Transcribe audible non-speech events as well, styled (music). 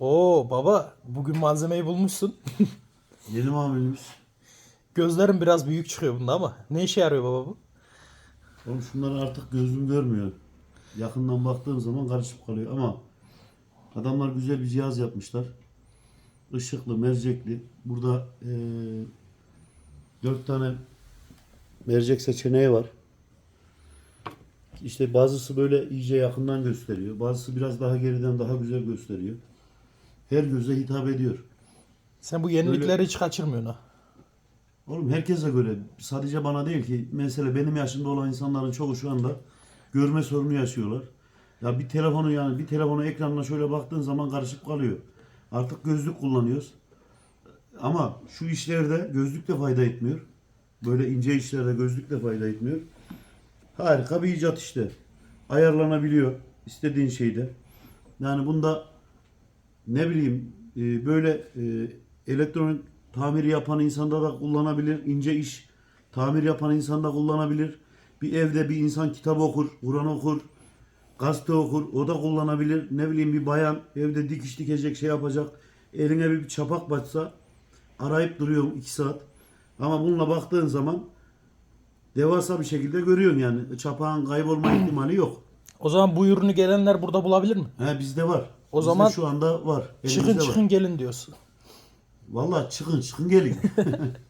Oo baba bugün malzemeyi bulmuşsun. (laughs) Yeni mamulümüz. Gözlerim biraz büyük çıkıyor bunda ama. Ne işe yarıyor baba bu? Oğlum şunları artık gözüm görmüyor. Yakından baktığım zaman karışıp kalıyor ama adamlar güzel bir cihaz yapmışlar. Işıklı, mercekli. Burada eee dört tane mercek seçeneği var. İşte bazısı böyle iyice yakından gösteriyor. Bazısı biraz daha geriden daha güzel gösteriyor. Her göze hitap ediyor. Sen bu yenilikleri hiç kaçırmıyorsun ha. Oğlum herkese göre sadece bana değil ki mesela benim yaşımda olan insanların çoğu şu anda görme sorunu yaşıyorlar. Ya bir telefonu yani bir telefonu ekranına şöyle baktığın zaman karışıp kalıyor. Artık gözlük kullanıyoruz. Ama şu işlerde gözlük de fayda etmiyor. Böyle ince işlerde gözlük de fayda etmiyor. Harika bir icat işte. Ayarlanabiliyor istediğin şeyde. Yani bunda ne bileyim e, böyle e, elektronik tamir yapan insanda da kullanabilir. ince iş tamir yapan insan da kullanabilir. Bir evde bir insan kitap okur, Kur'an okur, gazete okur. O da kullanabilir. Ne bileyim bir bayan evde dikiş dikecek şey yapacak. Eline bir çapak batsa arayıp duruyorum iki saat. Ama bununla baktığın zaman devasa bir şekilde görüyorsun yani. Çapağın kaybolma ihtimali yok. O zaman bu ürünü gelenler burada bulabilir mi? He bizde var. O Bizde zaman şu anda var. Çıkın Elimizde var. çıkın gelin diyorsun. Vallahi çıkın çıkın gelin. (laughs)